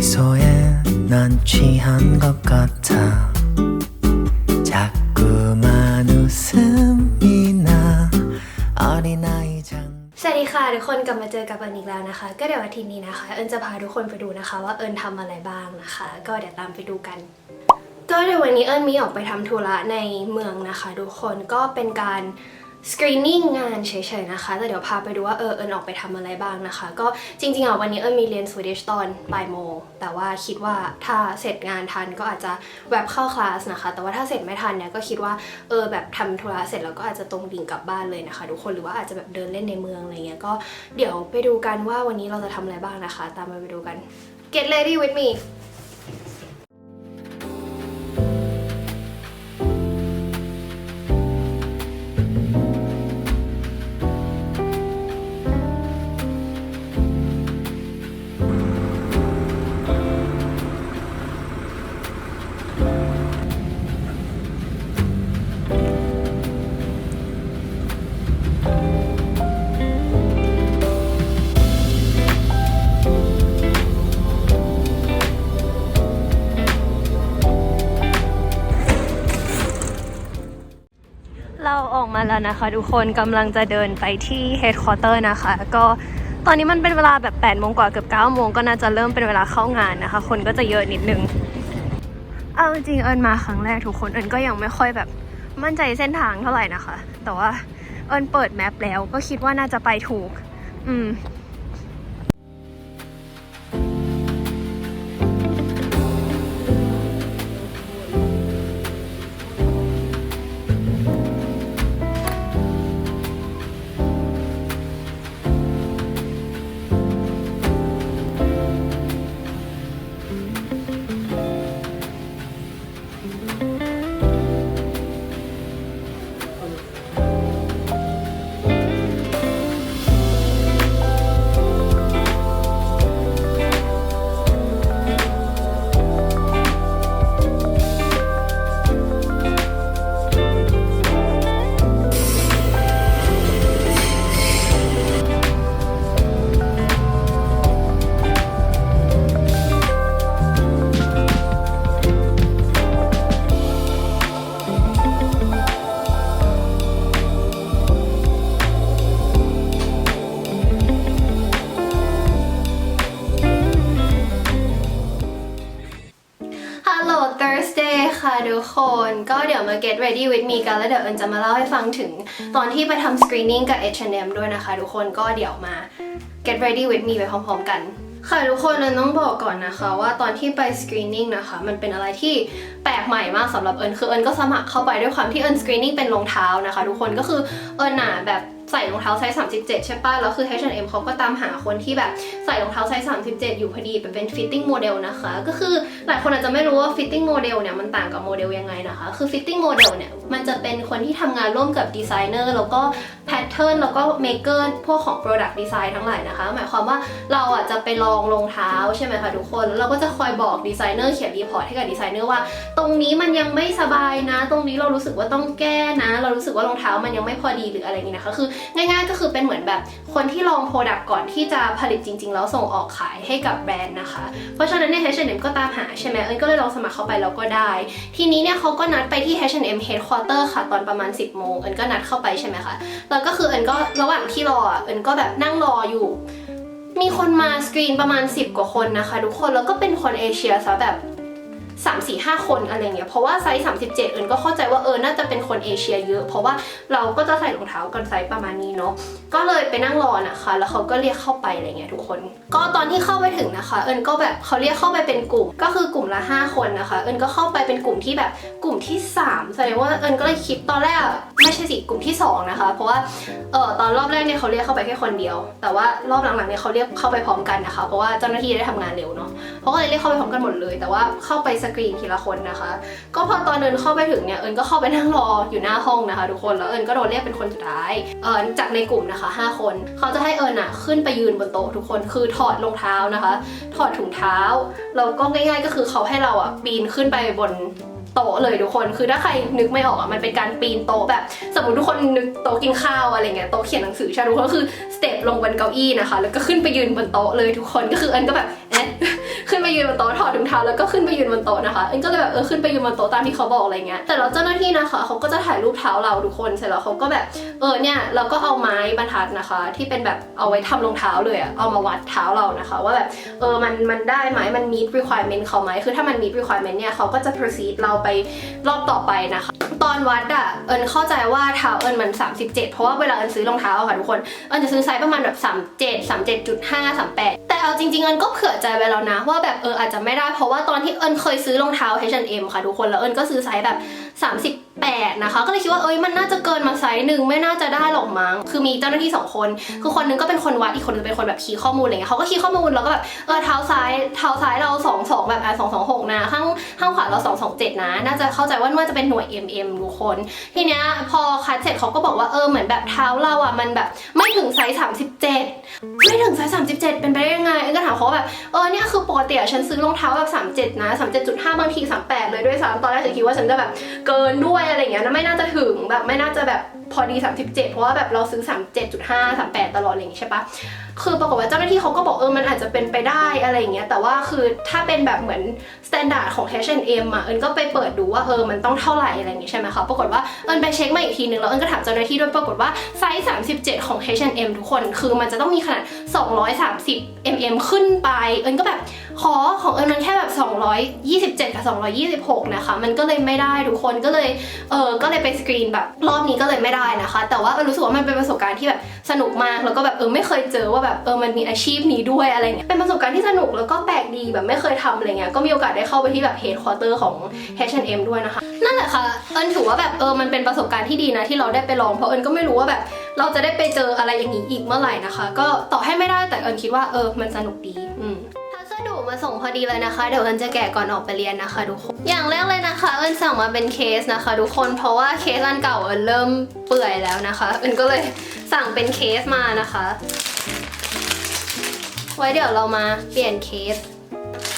미소에 난 취한 것 같아 자꾸만 웃음이 나 어린아이 장 สวัสดีค่ะทุกคนกลับมาเจอกับเอิญอีกแล้วนะคะ ก็เดี๋ยวอาทิตย์นี้นะคะ เอิญจะพาทุกคนไปดูนะคะ ว่าเอิญทำอะไรบ้างนะคะ ก็เดี๋ยวตามไปดูกัน ก็เดี๋ยววันนี้เอิญมีออกไปทำธุระในเมืองนะคะ ทุกคนก็เป็นการ สกรีนนิ่งงานเฉยๆนะคะ แต่เดี๋ยวพาไปดูว่าเออเอิญออกไปทำอะไรบ้างนะคะ ก็จริงๆอะวันนี้เอิญมีเรียนสวีดิชตอนบ่ายโมง แต่ว่าคิดว่าถ้าเสร็จงานทันก็อาจจะแวบเข้าคลาสนะคะ แต่ว่าถ้าเสร็จไม่ทันเนี่ยก็คิดว่าเออแบบทำธุระเสร็จแล้วก็อาจจะตรงดิ่งกลับบ้านเลยนะคะ ทุกคนหรือว่าอาจจะแบบเดินเล่นในเมืองอะไรเงี้ยก็เดี๋ยวไปดูกันว่าวันนี้เราจะทำอะไรบ้างนะคะ ตามมาไปดูกัน Get ready with me นะคะทุกคนกำลังจะเดินไปที่เฮดคอร์เตอร์นะคะ ก็ตอนนี้มันเป็นเวลาแบบ8โมงกว่าเกือบ9โมงก็น่าจะเริ่มเป็นเวลาเข้างานนะคะ คนก็จะเยอะนิดนึง เอาจริงเอิญมาครั้งแรกทุกคนเอิญก็ยังไม่ค่อยแบบมั่นใจเส้นทางเท่าไหร่นะคะ แต่ว่าเอิญเปิดแมปแล้วก็คิดว่าน่าจะไปถูก อืม ทุกคน ก็เดี๋ยวมา get ready with me กัน แล้วเดี๋ยวเอิญจะมาเล่าให้ฟังถึง ตอนที่ไปทำ screening กับ H&M ด้วยนะคะ ทุกคนก็เดี๋ยวมา get ready with me ไปพร้อม ๆ กันค่ะทุกคนเอิญต้องบอกก่อนนะคะว่าตอนที่ไป screening นะคะมันเป็นอะไรที่แปลกใหม่มากสำหรับเอิญคือเอิญก็สมัครเข้าไปด้วยความที่เอิญ screening เป็นรองเท้านะคะ ทุกคนก็คือเอิญหนาแบบ ใส่รองเท้าไซส์37 ใช่ป่ะ แล้วคือ H&M เขาก็ตามหาคนที่แบบใส่รองเท้าไซส์37 อยู่พอดีแบบเป็น fitting model นะคะ ก็คือหลายคนอาจจะไม่รู้ว่า fitting model เนี่ยมันต่างกับโมเดลยังไงนะคะ คือ fitting model เนี่ยมันจะเป็นคนที่ทำงานร่วมกับดีไซเนอร์แล้วก็ pattern แล้วก็ maker พวกของ product design ทั้งหลายนะคะ หมายความว่าเราอะจะไปลองรองเท้าใช่ไหมคะทุกคน แล้วเราก็จะคอยบอกดีไซเนอร์เขียนรีพอร์ตให้กับดีไซเนอร์ว่า ตรงนี้มันยังไม่สบายนะ ตรงนี้เรารู้สึกว่าต้องแก้นะ เรารู้สึกว่ารองเท้ามันยังไม่พอดีหรืออะไรอย่างนี้นะคะ คือง่ายๆ ก็คือเป็นเหมือนแบบคนที่ลองโปรดักต์ก่อนที่จะผลิตจริง ๆ แล้วส่งออกขายให้กับแบรนด์นะคะ เพราะฉะนั้นเนี่ย H&M ก็ตามหาใช่ไหมเอิญก็เลยลองสมัครเข้าไปแล้วก็ได้ ทีนี้เนี่ยเขาก็นัดไปที่ H&M Headquarter ค่ะ ตอนประมาณ 10โมงเอิญก็นัดเข้าไปใช่ไหมคะแล้วก็คือเอิญก็ระหว่างที่รอเอิญก็แบบนั่งรออยู่มีคนมาสกรีนประมาณ 10 กว่าคนนะคะ ทุกคนแล้วก็เป็นคนเอเชียซะแบบ 3 4 5 คนอะไรเงี้ยเพราะว่าไซส์37 เอิญก็เข้าใจว่าเออน่าจะเป็นคนเอเชียเยอะ เพราะว่าเราก็จะใส่รองเท้ากันไซส์ประมาณนี้เนาะก็เลยไปนั่งรอนะคะ แล้วเขาก็เรียกเข้าไปอะไรเงี้ยทุกคน ก็ตอนที่เข้าไปถึงนะคะ เอิญก็แบบเขาเรียกเข้าไปเป็นกลุ่ม ก็คือกลุ่มละ 5 คนนะคะ เอิญก็เข้าไปเป็นกลุ่มที่แบบกลุ่มที่3แสดงว่าเอิญก็เลยคิดตอนแรกไม่ใช่สิกลุ่มที่ 2 นะคะ เพราะว่าเออตอนรอบแรกเนี่ยเขาเรียกเข้าไปแค่คนเดียว แต่ว่ารอบหลังๆเนี่ยเขาเรียกเข้าไปพร้อมกันนะคะ เพราะว่าเจ้าหน้าที่ได้ทำงานเร็วเนาะเขาก็เลยเรียกเข้าไปพร้อมกันหมดเลย แต่ว่าเข้าไปสกกรีนทีละคนนะคะ ก็พอตอนเดินเข้าไปถึงเนี่ยเอิญก็เข้าไปนั่งรออยู่หน้าห้องนะคะ ทุกคนแล้วเอิญก็โดนเรียกเป็นคนสุดท้ายเอิญจากในกลุ่มนะคะ 5 คน เขาจะให้เอิญอะขึ้นไปยืนบนโต๊ะทุกคนคือถอดรองเท้านะคะ ถอดถุงเท้าแล้วก็ง่ายๆก็คือเขาให้เราอะปีนขึ้นไปบนโต๊ะเลยทุกคน คือถ้าใครนึกไม่ออกอะ มันเป็นการปีนโต๊ะแบบ สมมติทุกคนนึกโต๊ะกินข้าวอะไรเงี้ย โต๊ะเขียนหนังสือใช่ไหมทุกคนก็คือสเต็ปลงบนเก้าอี้นะคะ แล้วก็ขึ้นไปยืนบนโต๊ะเลยทุกคน ก็คือเอิญก็แบบ ขึ้นไปยืนบนโต๊ะถอดถุงเท้าแล้วก็ขึ้นไปยืนบนโต๊ะนะคะเอิญก็เลยแบบเออขึ้นไปยืนบนโต๊ะตามที่เขาบอกอะไรเงี้ยแต่แล้วเจ้าหน้าที่นะคะเขาก็จะถ่ายรูปเท้าเราทุกคนเสร็จแล้วเขาก็แบบเออเนี่ยเราก็เอาไม้บรรทัดนะคะ ที่เป็นแบบเอาไว้ทำรองเท้าเลยอะเอามาวัดเท้าเรานะคะ ว่าแบบเออมันมันได้ไหมมัน meet requirement เขาไหมคือถ้ามัน meet requirement เนี่ยเขาก็จะ proceed เราไปรอบต่อไปนะคะ ตอนวัดอะเอิญเข้าใจว่าเท้าเอิญมัน 37 เพราะว่าเวลาเอิญซื้อรองเท้าอะค่ะทุกคน เอิญจะซื้อไซส์ประมาณแบบ 37 37.5 38 แต่เอาจริงๆ เอิญก็เผื่อใจไว้แล้วนะ ว่าแบบเอออาจจะไม่ได้เพราะว่าตอนที่เอิญเคยซื้อรองเท้า H&M ค่ะทุกคนแล้วเอิญก็ซื้อไซส์แบบ 8 นะคะ ก็เลยคิดว่าเอ้ยมันน่าจะเกินมาไซส์หนึ่งไม่น่าจะได้หรอกมั้งคือมีเจ้าหน้าที่สองคน คือคนนึงก็เป็นคนวัดอีกคนนึงเป็นคนแบบคีย์ข้อมูลอะไรเงี้ยเขาก็คีย์ข้อมูลแล้วก็แบบเออเท้าซ้ายเท้าซ้ายเรา2 2แบบอะ2 2 6นะข้างข้างขวาเรา2 2 7นะ น่าจะเข้าใจว่าน่าจะเป็นหน่วย mm ทุกคนทีเนี้ยพอคัดเสร็จเขาก็บอกว่าเออเหมือนแบบเท้าเราอะมันแบบไม่ถึงไซส์37ไม่ถึงไซส์37 เป็นไปได้ยังไงเอ็ก็ถามเขาแบบเออเนี่ยคือปกติอะฉันซื้อรองเท้าแบบ37นะ37.5บางที38 เลยด้วยซ้ำตอนแรกฉันคิดว่าฉันจะแบบเกินด้วยอะไรเงี้ยนะไม่น่าจะถึงแบบไม่น่าจะแบบพอดี 37 เพราะว่าแบบเราซื้อ 37.5 38 ตลอดอะไรอย่างงี้ใช่ปะ คือปรากฏว่าเจ้าหน้าที่เขาก็บอกเออมันอาจจะเป็นไปได้อะไรอย่างเงี้ยแต่ว่าคือถ้าเป็นแบบเหมือนสแตนดาร์ดของ H&M อะเอิญก็ไปเปิดดูว่าเออมันต้องเท่าไหร่อะไรอย่างงี้ใช่ไหมคะปรากฏว่าเอิญไปเช็คมาอีกทีนึงแล้วเอิญก็ถามเจ้าหน้าที่ด้วยปรากฏว่าไซส์ 37 ของ H&M ทุกคน คือมันจะต้องมีขนาด 230 mm ขึ้นไป เอิญก็แบบขอของเอิญมันแค่แบบ 227 กับ 226 นะคะ มันก็เลยไม่ได้ทุกคนก็เลยเออก็เลยไปสกรีนแบบรอบนี้ก็เลยไม่ได้นะคะ แต่ว่าเอิญรู้สึกว่ามันเป็นประสบการณ์ที่แบบสนุกมากแล้วก็แบบเออไม่เคยเจอว่าแบบเออมันมีอาชีพนี้ด้วยอะไรเงี้ยเป็นประสบการณ์ที่สนุกแล้วก็แปลกดีแบบไม่เคยทำอะไรเงี้ยก็มีโอกาสได้เข้าไปที่แบบเฮดค q อเตอร์ของ H&M ด้วยนะคะ นั่นแหละค่ะเอิญถือว่าแบบเออมันเป็นประสบการณ์ที่ดีนะที่เราได้ไปลองเพราะเอิญก็ไม่รู้ว่าแบบเราจะได้ไปเจออะไรอย่างนี้อีกเมื่อไหร่นะคะ ก็ต่อให้ไม่ได้แต่เอิญคิดว่าเออมันสนุกดีอืมดุมาส่งพอดีเลยนะคะ เดี๋ยวเอิญจะแกะก่อนออกไปเรียนนะคะทุกคน อย่างแรกเลยนะคะ เอิญสั่งมาเป็นเคสนะคะ ทุกคน เพราะว่าเคสอันเก่าเอิญเริ่มเปื่อยแล้วนะคะ เอิญก็เลยสั่งเป็นเคสมานะคะ ไว้เดี๋ยวเรามาเปลี่ยนเคส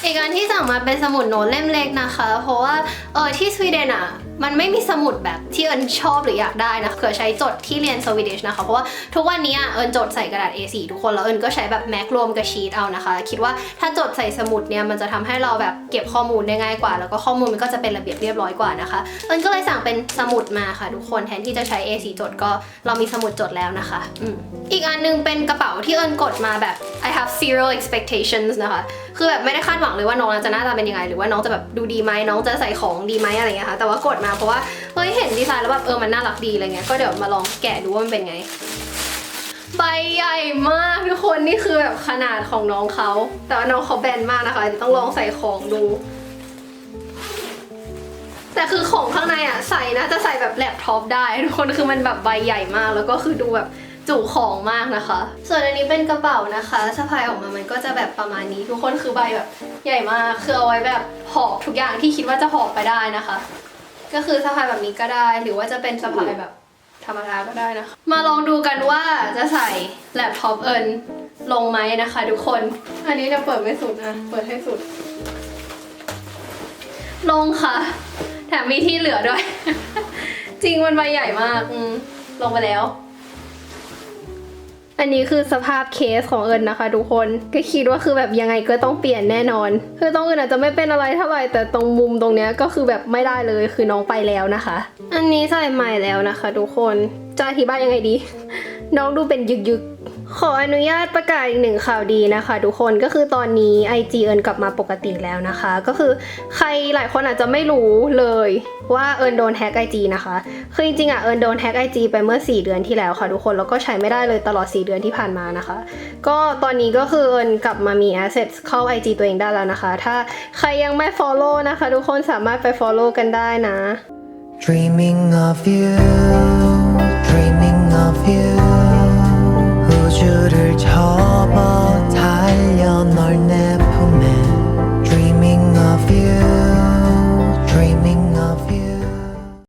อีกอันที่สั่งมาเป็นสมุดโน้ตเล่มเล็กนะคะ เพราะว่าเออที่สวีเดนอะ มันไม่มีสมุดแบบที่เอิญชอบหรืออยากได้นะเผื่อใช้จดที่เรียนสวีเดชนะคะ เพราะว่าทุกวันนี้อะเอิญจดใส่กระดาษ A4 ทุกคนแล้วเอิญก็ใช้แบบแม็กรวมกับชีตเอานะคะ คิดว่าถ้าจดใส่สมุดเนี่ยมันจะทำให้เราแบบเก็บข้อมูลได้ง่ายกว่า แล้วก็ข้อมูลมันก็จะเป็นระเบียบเรียบร้อยกว่านะคะ เอิญก็เลยสั่งเป็นสมุดมาค่ะ ทุกคนแทนที่จะใช้ A4 จดก็เรามีสมุดจดแล้วนะคะอืมอีกอันหนึงเป็นกระเป๋าที่เอิญกดมาแบบ I have zero expectations นะคะ คือแบบไม่ได้คาดหวังเลยว่าน้องจะหน้าตาเป็นยังไง หรือว่าน้องจะแบบดูดีไหมน้องจะใส่ของดีไหมอะไรเงี้ยค่ะ แต่ว่ากดมาเพราะว่าเฮ้ยเห็นดีไซน์แล้วแบบเออมันน่ารักดีอะไรเงี้ย ก็เดี๋ยวมาลองแกะดูว่ามันเป็นไง ใบใหญ่มากทุกคนนี่คือแบบขนาดของน้องเขา แต่ว่าน้องเขาแบนมากนะคะเดี๋ยวต้องลองใส่ของดูแต่คือของข้างในอะใส่นะจะใส่แบบแล็ปท็อปได้ทุกคนคือมันแบบใบใหญ่มาก แล้วก็คือดูแบบ จุของมากนะคะ ส่วนอันนี้เป็นกระเป๋านะคะสะพายออกมามันก็จะแบบประมาณนี้ ทุกคนคือใบแบบใหญ่มากคือเอาไว้แบบหอบทุกอย่างที่คิดว่าจะหอบไปได้นะคะ ก็คือสะพายแบบนี้ก็ได้หรือว่าจะเป็นสะพายแบบธรรมดาก็ได้นะคะ มาลองดูกันว่าจะใส่แล็ปท็อปเอิญลงไหมนะคะ ทุกคน อันนี้จะเปิดไม่สุดนะเปิดให้สุด ลงค่ะ แถมมีที่เหลือด้วย จริงมันใบใหญ่มากอืลงไปแล้ว อันนี้คือสภาพเคสของเอิญนะคะ ทุกคนก็คิดว่าคือแบบยังไงก็ต้องเปลี่ยนแน่นอน คือตรงอื่นอาจจะไม่เป็นอะไรเท่าไหร่แต่ตรงมุมตรงเนี้ยก็คือแบบไม่ได้เลยคือน้องไปแล้วนะคะ อันนี้ใส่ใหม่แล้วนะคะ ทุกคนจะอธิบายยังไงดี น้องดูเป็นยึกยึกๆ ขออนุญาตประกาศอีกหนึ่งข่าวดีนะคะ ทุกคนก็คือตอนนี้ IG เอิญกลับมาปกติแล้วนะคะ ก็คือใครหลายคนอาจจะไม่รู้เลยว่าเอิญโดนแฮ็กไอจีนะคะคือจริงๆอะเอิญโดนแฮ็กไอจีไปเมื่อ 4 เดือนที่แล้วค่ะทุกคนแล้วก็ใช้ไม่ได้เลยตลอด 4 เดือนที่ผ่านมานะคะ ก็ตอนนี้ก็คือเอิญกลับมามี assets เข้า IG ตัวเองได้แล้วนะคะ ถ้าใครยังไม่ follow นะคะ ทุกคนสามารถไป follow กันได้นะ Dreaming of you Dreaming of you 접어 달려